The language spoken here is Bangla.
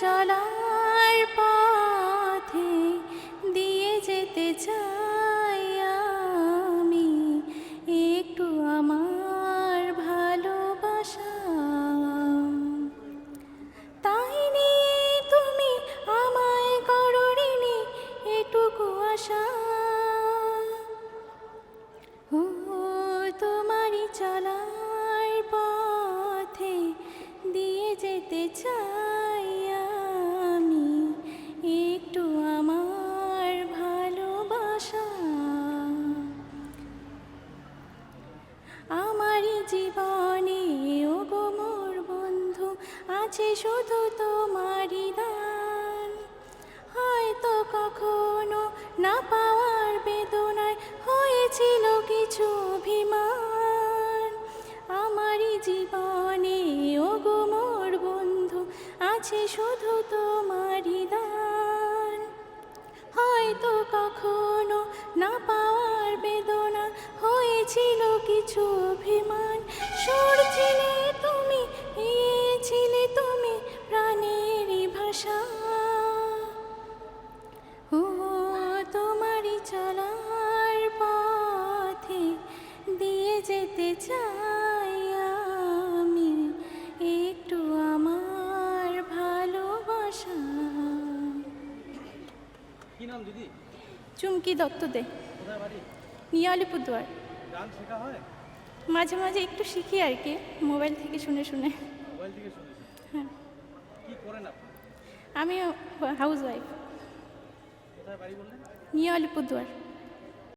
চলার পথে দিয়ে যেতে চাই আমি। একটু আমার ভালোবাসা। তাই নিয়ে তুমি আমায় করণিনি এটুকু আশা। ও তোমারই চলার জীবনে ও গো মোর বন্ধু, আছে শুধু তোমারই দান। হয়তো কখনো না পাওয়ার বেদনায় হয়েছিল কিছু অভিমান। আমারই জীবনে ও গো মোর বন্ধু, আছে শুধু তোমারই দান। হয়তো কখনো না পাওয়ার বেদনা হয়েছিল কিছু যেতে চাই আমি একটু আমার ভালোবাসা। কি নাম দিদি? চুমকি দত্ত দে। নিয়ে আলিপুরদুয়ার গান শেখা হয়? মাঝে মাঝে একটু শিখি আর কি মোবাইল থেকে শুনে শুনে। মোবাইল থেকে শুনেছি হ্যাঁ। কি করেন আপনি? আমি হাউস ওয়াইফ কোথায় বাড়ি বললেন? নিয়ে আলিপুরদুয়ার